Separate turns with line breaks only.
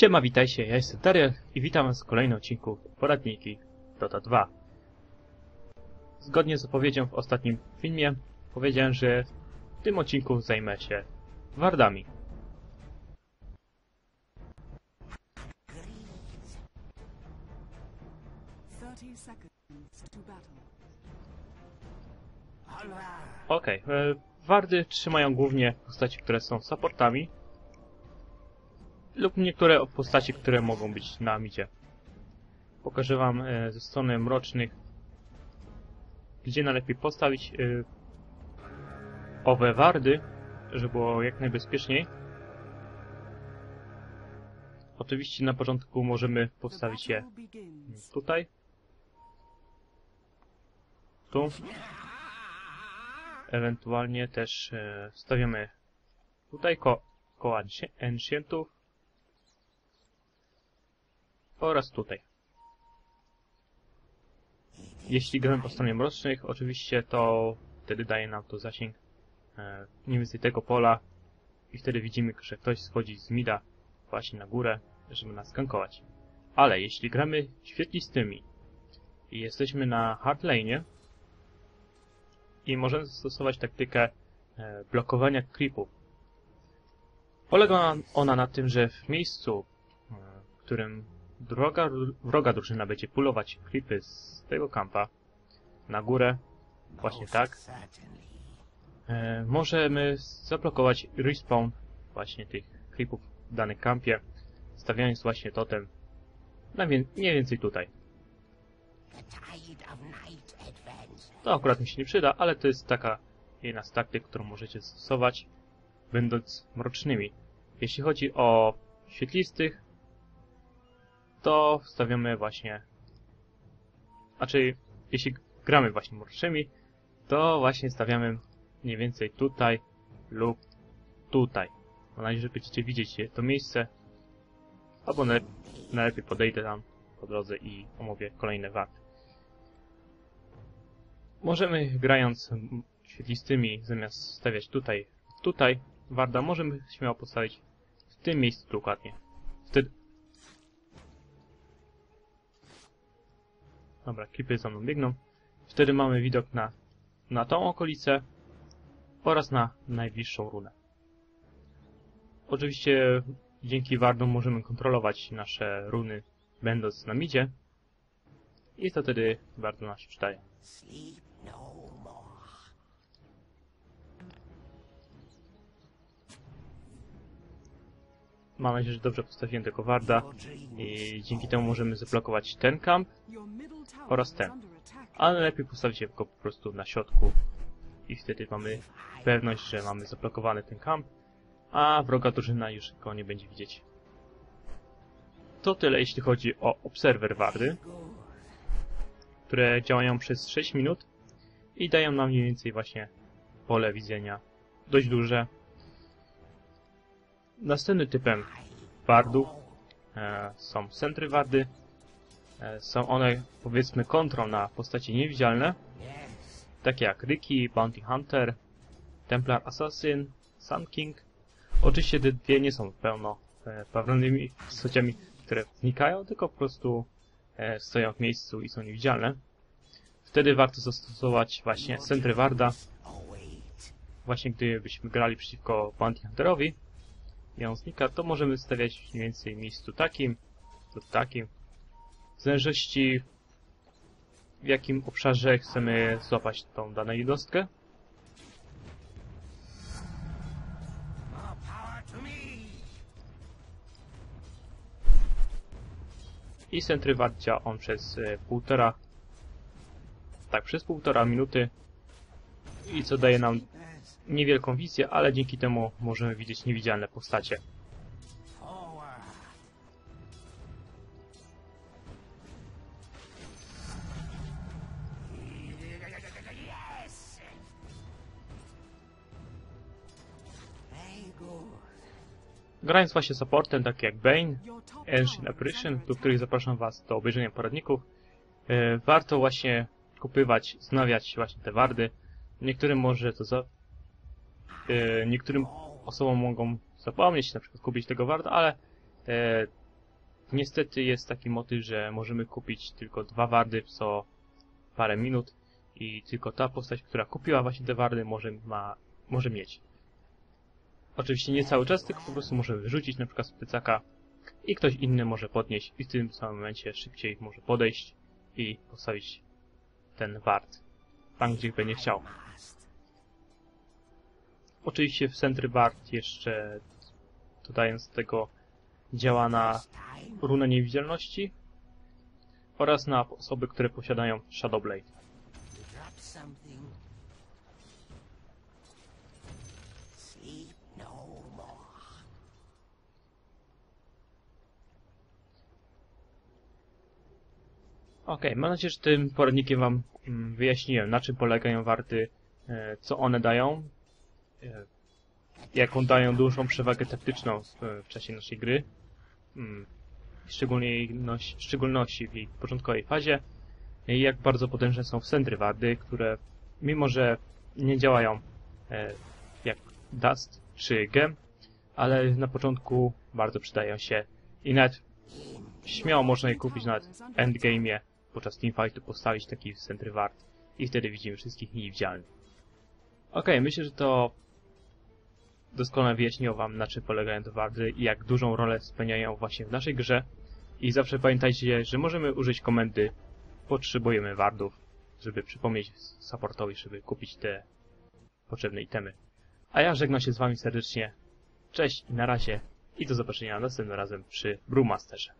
Siema, witajcie, ja jestem Dariel i witam was w kolejnym odcinku Poradniki Dota 2. Zgodnie z zapowiedzią w ostatnim filmie, powiedziałem, że w tym odcinku zajmę się wardami. Okej, e, wardy trzymają głównie postaci, które są supportami lub niektóre postaci, które mogą być na midzie. Pokażę wam e, ze strony mrocznych, gdzie najlepiej postawić e, owe wardy, żeby było jak najbezpieczniej. Oczywiście na początku możemy postawić je tutaj, tu, ewentualnie też e, stawiamy tutaj ko koło anci- ancientów oraz tutaj. Jeśli gramy po stronie mrocznych, oczywiście to wtedy daje nam to zasięg e, mniej więcej tego pola i wtedy widzimy, że ktoś schodzi z mida właśnie na górę, żeby nas gankować. Ale jeśli gramy świetlistymi i jesteśmy na hardlane i możemy zastosować taktykę e, blokowania creepów. Polega ona na tym, że w miejscu, e, w którym droga, wroga drużyna będzie pulować creepy z tego kampa na górę, właśnie tak, e, możemy zablokować respawn właśnie tych creepów w danym kampie, stawiając właśnie totem na mniej więcej tutaj. To akurat mi się nie przyda, ale to jest taka jedna z taktyk, którą możecie stosować, będąc mrocznymi. Jeśli chodzi o świetlistych, to wstawiamy właśnie... Znaczy, jeśli gramy właśnie mrocznymi, to właśnie stawiamy mniej więcej tutaj lub tutaj. Mam nadzieję, że będziecie widzieć to miejsce, albo najlep najlepiej podejdę tam po drodze i omówię kolejne warty. Możemy, grając świetlistymi, zamiast stawiać tutaj, tutaj, warda, możemy śmiało postawić w tym miejscu dokładnie. Wtedy... Dobra, klipy za mną biegną. Wtedy mamy widok na, na tą okolicę oraz na najbliższą runę. Oczywiście dzięki wardom możemy kontrolować nasze runy będąc na midzie i to wtedy bardzo nas przydaje. Mam nadzieję, że dobrze postawiłem tego warda i dzięki temu możemy zablokować ten kamp, oraz ten. ale lepiej postawić go po prostu na środku i wtedy mamy pewność, że mamy zablokowany ten kamp, a wroga drużyna już go nie będzie widzieć. To tyle jeśli chodzi o obserwer wardy, które działają przez 6 minut i dają nam mniej więcej właśnie pole widzenia dość duże. Następnym typem wardów e, są centry wardy. E, są one powiedzmy kontrą na postacie niewidzialne, takie jak Ricky, Bounty Hunter, Templar Assassin, Sun King. Oczywiście te dwie nie są pełno e, prawdopodobnymi postaciami, które znikają, tylko po prostu e, stoją w miejscu i są niewidzialne. Wtedy warto zastosować właśnie centry Warda, właśnie gdybyśmy grali przeciwko Bounty Hunterowi i on znika, to możemy stawiać mniej więcej miejscu takim lub takim. Zależności w jakim obszarze chcemy złapać tą daną jednostkę. I centry warcia on przez e, półtora tak, przez półtora minuty i co daje nam niewielką wizję, ale dzięki temu możemy widzieć niewidzialne postacie. Grając właśnie supportem, tak jak Bane, Ancient Apparition, do których zapraszam Was do obejrzenia poradników, e, warto właśnie kupywać, znawiać właśnie te wardy. Niektórym może to za... E, niektórym osobom mogą zapomnieć na przykład kupić tego warda, ale e, Niestety jest taki motyw, że możemy kupić tylko dwa wardy co parę minut i tylko ta postać, która kupiła właśnie te wardy może, ma, może mieć. Oczywiście nie cały czas, tylko po prostu może wyrzucić na przykład z plecaka i ktoś inny może podnieść i w tym samym momencie szybciej może podejść i postawić ten wart tam, gdzie będzie chciał. Oczywiście w Sentry Ward jeszcze dodając do tego działa na runę niewidzialności oraz na osoby, które posiadają Shadowblade. Okej, mam nadzieję, że tym poradnikiem Wam mm, wyjaśniłem, na czym polegają warty, e, co one dają, e, jaką dają dużą przewagę taktyczną w, w czasie naszej gry, mm, w szczególności, w jej początkowej fazie, i jak bardzo potężne są centry wardy, które mimo, że nie działają e, jak Dust czy Gem, ale na początku bardzo przydają się i nawet śmiało można je kupić nawet endgame'ie podczas teamfightu postawić taki centry ward i wtedy widzimy wszystkich niewidzialnych. Okej, myślę, że to doskonale wyjaśniło wam na czym polegają te wardy i jak dużą rolę spełniają właśnie w naszej grze i zawsze pamiętajcie, że możemy użyć komendy potrzebujemy wardów, żeby przypomnieć supportowi, żeby kupić te potrzebne itemy. A ja żegnam się z wami serdecznie. Cześć i na razie i do zobaczenia następnym razem przy Brewmasterze.